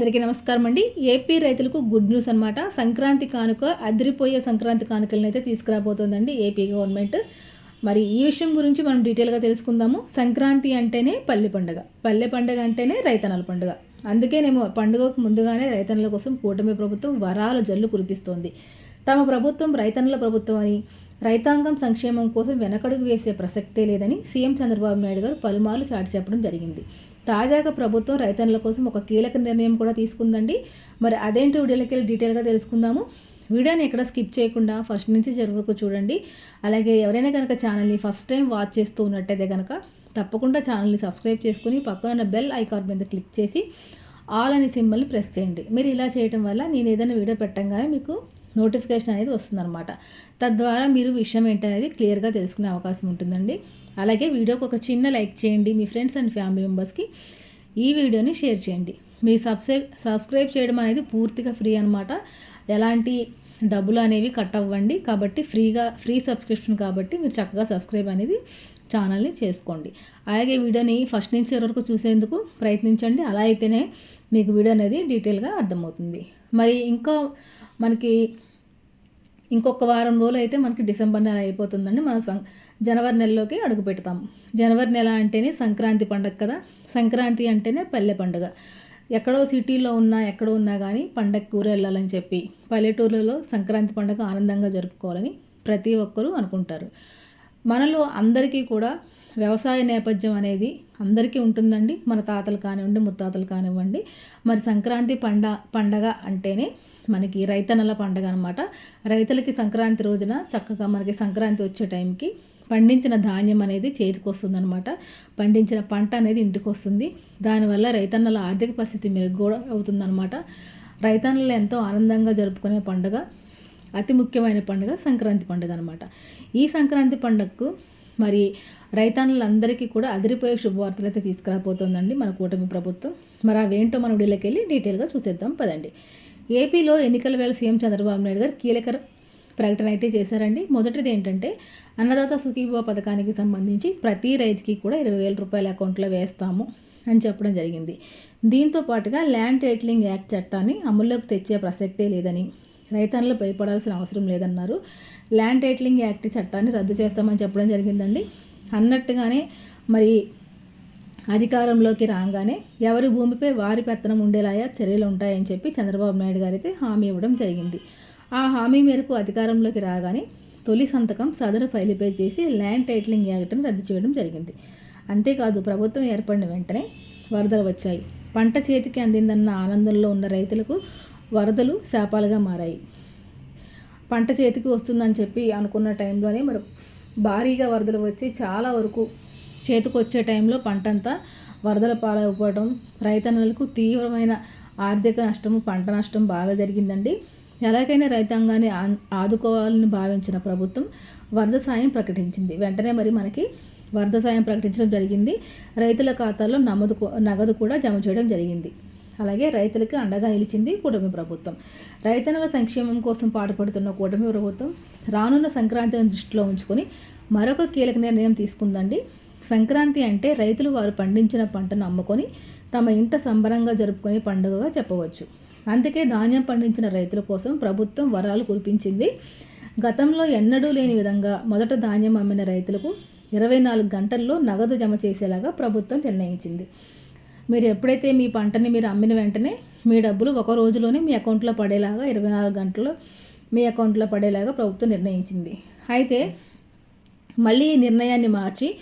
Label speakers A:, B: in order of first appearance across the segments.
A: అందరికీ నమస్కారం అండి. ఏపీ రైతులకు గుడ్ న్యూస్ అనమాట సంక్రాంతి కానుక అదిరిపోయే సంక్రాంతి కానుకలను అయితే తీసుకురాబోతోందండి ఏపీ గవర్నమెంట్. మరి ఈ విషయం గురించి మనం డీటెయిల్గా తెలుసుకుందాము. సంక్రాంతి అంటేనే పల్లె పండుగ. పల్లె పండుగ అంటేనే రైతన్నల పండుగ. అందుకేనేమో పండుగకు ముందుగానే రైతన్నల కోసం కూటమి ప్రభుత్వం వరాల జల్లు కురిపిస్తోంది. తమ ప్రభుత్వం రైతన్నల ప్రభుత్వం అని రైతాంగం సంక్షేమం కోసం వెనకడుగు వేసే ప్రసక్తే లేదని సీఎం చంద్రబాబు నాయుడు గారు పలుమార్లు చాటి చెప్పడం జరిగింది. తాజాగా ప్రభుత్వం రైతన్నుల కోసం ఒక కీలక నిర్ణయం కూడా తీసుకుందండి. మరి అదేంటి వీడియోలోకి వెళ్ళి డీటెయిల్గా తెలుసుకుందాము. వీడియోని ఎక్కడ స్కిప్ చేయకుండా ఫస్ట్ నుంచి చివరి వరకు చూడండి. అలాగే ఎవరైనా కనుక ఛానల్ని ఫస్ట్ టైం వాచ్ చేస్తూ ఉన్నట్టయితే కనుక తప్పకుండా ఛానల్ని సబ్స్క్రైబ్ చేసుకుని పక్కన ఉన్న బెల్ ఐకాన్ మీద క్లిక్ చేసి ఆల్ అనే సింబల్ని ప్రెస్ చేయండి. మీరు ఇలా చేయడం వల్ల నేను ఏదైనా వీడియో పెట్టంగానే మీకు నోటిఫికేషన్ అనేది వస్తుందన్నమాట. తద్వారా మీరు విషయం ఏంటనేది క్లియర్గా తెలుసుకునే అవకాశం ఉంటుందండి. అలాగే వీడియోకి ఒక చిన్న లైక్ చేయండి మీ ఫ్రెండ్స్ అండ్ ఫ్యామిలీ మెంబర్స్కి ఈ వీడియోని షేర్ చేయండి. మీ సబ్స్క్రై సబ్స్క్రైబ్ చేయడం అనేది పూర్తిగా ఫ్రీ అనమాట ఎలాంటి డబ్బులు అనేవి కట్ అవ్వండి. కాబట్టి ఫ్రీగా ఫ్రీ సబ్స్క్రిప్షన్ కాబట్టి మీరు చక్కగా సబ్స్క్రైబ్ అనేది ఛానల్ని చేసుకోండి. అలాగే వీడియోని ఫస్ట్ నుంచి వరకు చూసేందుకు ప్రయత్నించండి. అలా అయితేనే మీకు వీడియో అనేది డీటెయిల్గా అర్థమవుతుంది. మరి ఇంకా మనకి ఇంకొక వారం రోజులు అయితే మనకి డిసెంబర్ నెల అయిపోతుందండి. మనం సం జనవరి నెలలోకి అడుగు పెడతాం. జనవరి నెల అంటేనే సంక్రాంతి పండుగ కదా? సంక్రాంతి అంటేనే పల్లె పండుగ. ఎక్కడో సిటీలో ఉన్నా ఎక్కడో ఉన్నా కానీ పండగ కూర వెళ్ళాలని చెప్పి పల్లెటూర్లలో సంక్రాంతి పండుగ ఆనందంగా జరుపుకోవాలని ప్రతి ఒక్కరూ అనుకుంటారు. మనలో అందరికీ కూడా వ్యవసాయ నేపథ్యం అనేది అందరికీ ఉంటుందండి. మన తాతలు కానివ్వండి ముత్తాతలు కానివ్వండి. మరి సంక్రాంతి పండ పండగ అంటేనే మనకి రైతన్నల పండుగ అనమాట రైతులకి సంక్రాంతి రోజున చక్కగా మనకి సంక్రాంతి వచ్చే టైంకి పండించిన ధాన్యం అనేది చేతికి వస్తుందన్నమాట. పండించిన పంట అనేది ఇంటికి వస్తుంది. దానివల్ల రైతన్నల ఆర్థిక పరిస్థితి మెరుగు అవుతుందన్నమాట. రైతన్నలు ఎంతో ఆనందంగా జరుపుకునే పండుగ అతి ముఖ్యమైన పండుగ సంక్రాంతి పండుగ అనమాట ఈ సంక్రాంతి పండుగకు మరి రైతన్నులందరికీ కూడా అదిరిపోయే శుభవార్తలు అయితే తీసుకురాబోతోందండి మన కూటమి ప్రభుత్వం. మరి అవేంటో మనం వీడియోకి వెళ్ళి డీటెయిల్గా చూసేద్దాం. పదండి. ఏపీలో ఎన్నికల వేళ సీఎం చంద్రబాబు నాయుడు గారు కీలక ప్రకటన అయితే చేశారండి. మొదటిది ఏంటంటే అన్నదాత సుఖీభవ పథకానికి సంబంధించి ప్రతి రైతుకి కూడా ఇరవై వేల రూపాయల అకౌంట్లో వేస్తాము అని చెప్పడం జరిగింది. దీంతో పాటుగా ల్యాండ్ టైటిలింగ్ యాక్ట్ చట్టాన్ని అమల్లోకి తెచ్చే ప్రసక్తే లేదని రైతన్నులు భయపడాల్సిన అవసరం లేదన్నారు. ల్యాండ్ టైటిలింగ్ యాక్ట్ చట్టాన్ని రద్దు చేస్తామని చెప్పడం జరిగిందండి. అన్నట్టుగానే మరి అధికారంలోకి రాగానే ఎవరి భూమిపై వారి పెత్తనం ఉండేలాగా చర్యలు ఉంటాయని చెప్పి చంద్రబాబు నాయుడు గారైతే అయితే హామీ ఇవ్వడం జరిగింది. ఆ హామీ మేరకు అధికారంలోకి రాగానే తొలి సంతకం సదరు ఫైలిపై చేసి ల్యాండ్ టైటిలింగ్ యాక్ట్ని రద్దు చేయడం జరిగింది. అంతేకాదు ప్రభుత్వం ఏర్పడిన వెంటనే వరదలు వచ్చాయి. పంట చేతికి అందిందన్న ఆనందంలో ఉన్న రైతులకు వరదలు శాపాలుగా మారాయి. పంట చేతికి వస్తుందని చెప్పి అనుకున్న టైంలోనే మరి భారీగా వరదలు వచ్చి చాలా వరకు చేతికి వచ్చే టైంలో పంటంతా వరదల పాలైపోవడం రైతన్నలకు తీవ్రమైన ఆర్థిక నష్టము పంట నష్టం బాగా జరిగిందండి. ఎలాగైనా రైతాంగాన్ని ఆదుకోవాలని భావించిన ప్రభుత్వం వరద సాయం ప్రకటించింది. వెంటనే మరి మనకి వరద సాయం ప్రకటించడం జరిగింది. రైతుల ఖాతాల్లో నమోదు నగదు కూడా జమ చేయడం జరిగింది. అలాగే రైతులకు అండగా నిలిచింది కూటమి ప్రభుత్వం. రైతన్నల సంక్షేమం కోసం పాటుపడుతున్న కూటమి ప్రభుత్వం రానున్న సంక్రాంతిని దృష్టిలో ఉంచుకొని మరొక కీలక నిర్ణయం తీసుకుందండి. సంక్రాంతి అంటే రైతులు వారు పండించిన పంటను అమ్ముకొని తమ ఇంట సంబరంగా జరుపుకునే పండుగగా చెప్పవచ్చు. అందుకే ధాన్యం పండించిన రైతుల కోసం ప్రభుత్వం వరాలు కురిపించింది. గతంలో ఎన్నడూ లేని విధంగా మొదట ధాన్యం అమ్మిన రైతులకు ఇరవై నాలుగు గంటల్లో నగదు జమ చేసేలాగా ప్రభుత్వం నిర్ణయించింది. మీరు ఎప్పుడైతే మీ పంటని మీరు అమ్మిన వెంటనే మీ డబ్బులు ఒక రోజులోనే మీ అకౌంట్లో పడేలాగా ఇరవై నాలుగు గంటల్లో మీ అకౌంట్లో పడేలాగా ప్రభుత్వం నిర్ణయించింది. అయితే మళ్ళీ ఈ నిర్ణయాన్ని మార్చి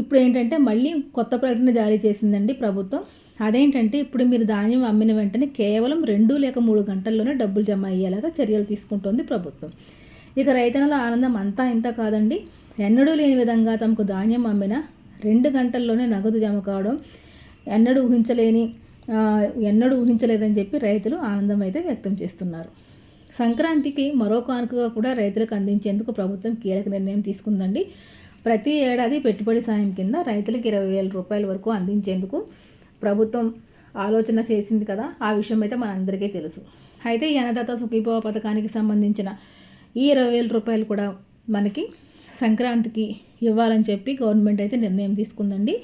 A: ఇప్పుడు ఏంటంటే మళ్ళీ కొత్త ప్రకటన జారీ చేసిందండి ప్రభుత్వం. అదేంటంటే ఇప్పుడు మీరు ధాన్యం అమ్మిన వెంటనే కేవలం రెండు లేక మూడు గంటల్లోనే డబ్బులు జమ అయ్యేలాగా చర్యలు తీసుకుంటోంది ప్రభుత్వం. ఇక రైతన్నల ఆనందం అంతా ఇంత కాదండి. ఎన్నడూ లేని విధంగా తమకు ధాన్యం అమ్మిన రెండు గంటల్లోనే నగదు జమ కావడం ఎన్నడూ ఊహించలేని ఎన్నడూ ఊహించలేదని చెప్పి రైతులు ఆనందం అయితే వ్యక్తం చేస్తున్నారు. సంక్రాంతికి మరో కానుకగా కూడా రైతులకు అందించేందుకు ప్రభుత్వం కీలక నిర్ణయం తీసుకుందండి. ప్రతి ఏడాది పెట్టుబడి సాయం కింద రైతులకు ఇరవై వేల రూపాయల వరకు అందించేందుకు ప్రభుత్వం ఆలోచన చేసింది కదా. ఆ విషయం అయితే మనందరికీ తెలుసు. అయితే ఈ అన్నదాత సుఖీభవ పథకానికి సంబంధించిన ఈ ఇరవై వేల రూపాయలు కూడా మనకి సంక్రాంతికి ఇవ్వాలని చెప్పి గవర్నమెంట్ అయితే నిర్ణయం తీసుకుందండి.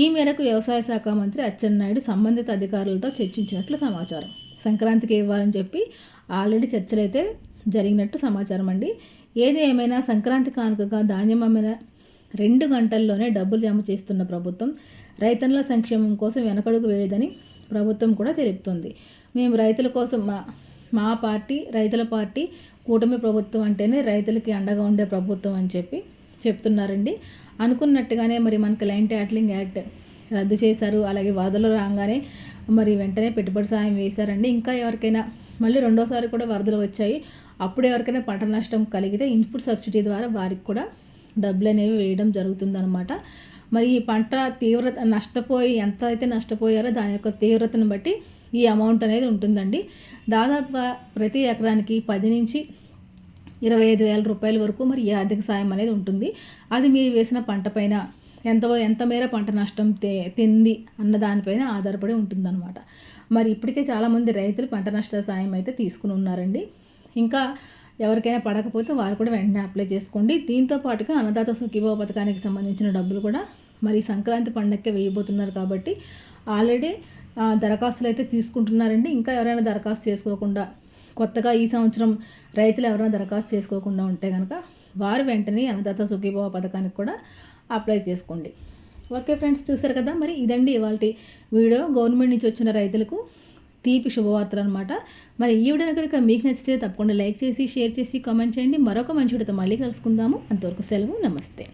A: ఈ మేరకు వ్యవసాయ శాఖ మంత్రి అచ్చెన్నాయుడు సంబంధిత అధికారులతో చర్చించినట్లు సమాచారం. సంక్రాంతికి ఇవ్వాలని చెప్పి ఆల్రెడీ చర్చలు అయితే జరిగినట్టు సమాచారం అండి. ఏది ఏమైనా సంక్రాంతి కానుకగా ధాన్యం అమ్మిన రెండు గంటల్లోనే డబ్బులు జమ చేస్తున్న ప్రభుత్వం రైతన్ల సంక్షేమం కోసం వెనకడుగు వేయదని ప్రభుత్వం కూడా తెలుపుతుంది. మేము రైతుల కోసం మా మా పార్టీ రైతుల పార్టీ కూటమి ప్రభుత్వం అంటేనే రైతులకి అండగా ఉండే ప్రభుత్వం అని చెప్పి చెప్తున్నారండి. అనుకున్నట్టుగానే మరి మనకి లైన్ ట్యాట్లింగ్ యాక్ట్ రద్దు చేశారు. అలాగే వరదలు రాగానే మరి వెంటనే పెట్టుబడి సాయం వేశారండి. ఇంకా ఎవరికైనా మళ్ళీ రెండోసారి కూడా వరదలు వచ్చాయి. అప్పుడు ఎవరికైనా పంట నష్టం కలిగితే ఇన్పుట్ సబ్సిడీ ద్వారా వారికి కూడా డబ్బులు అనేవి వేయడం జరుగుతుందనమాట మరి ఈ పంట తీవ్రత నష్టపోయి ఎంత అయితే నష్టపోయారో దాని యొక్క తీవ్రతను బట్టి ఈ అమౌంట్ అనేది ఉంటుందండి. దాదాపుగా ప్రతి ఎకరానికి పది నుంచి ఇరవై ఐదు వేల రూపాయల వరకు మరి ఈ ఆర్థిక సాయం అనేది ఉంటుంది. అది మీరు వేసిన పంట పైన ఎంత ఎంత మేర పంట నష్టం తే తింది అన్న దానిపైన ఆధారపడి ఉంటుందన్నమాట. మరి ఇప్పటికే చాలామంది రైతులు పంట నష్ట సాయం అయితే తీసుకుని ఉన్నారండి. ఇంకా ఎవరికైనా పడకపోతే వారు కూడా వెంటనే అప్లై చేసుకోండి. దీంతో పాటుగా అన్నదాత సుఖీభావ పథకానికి సంబంధించిన డబ్బులు కూడా మరి సంక్రాంతి పండగకే వేయబోతున్నారు కాబట్టి ఆల్రెడీ దరఖాస్తులు అయితే తీసుకుంటున్నారండి. ఇంకా ఎవరైనా దరఖాస్తు చేసుకోకుండా కొత్తగా ఈ సంవత్సరం రైతులు ఎవరైనా దరఖాస్తు చేసుకోకుండా ఉంటే కనుక వారు వెంటనే అన్నదాత సుఖీభావ పథకానికి కూడా అప్లై చేసుకోండి. ఓకే ఫ్రెండ్స్ చూసారు కదా? మరి ఇదండి ఇవాళ వీడియో. గవర్నమెంట్ నుంచి వచ్చిన రైతులకు తీపి శుభవార్తలు అనమాట మరి ఈ వీడియో కనుక మీకు నచ్చితే తప్పకుండా లైక్ చేసి షేర్ చేసి కామెంట్ చేయండి. మరొక మంచి వీడియోతో మళ్ళీ కలుసుకుందాము. అంతవరకు సెలవు నమస్తే.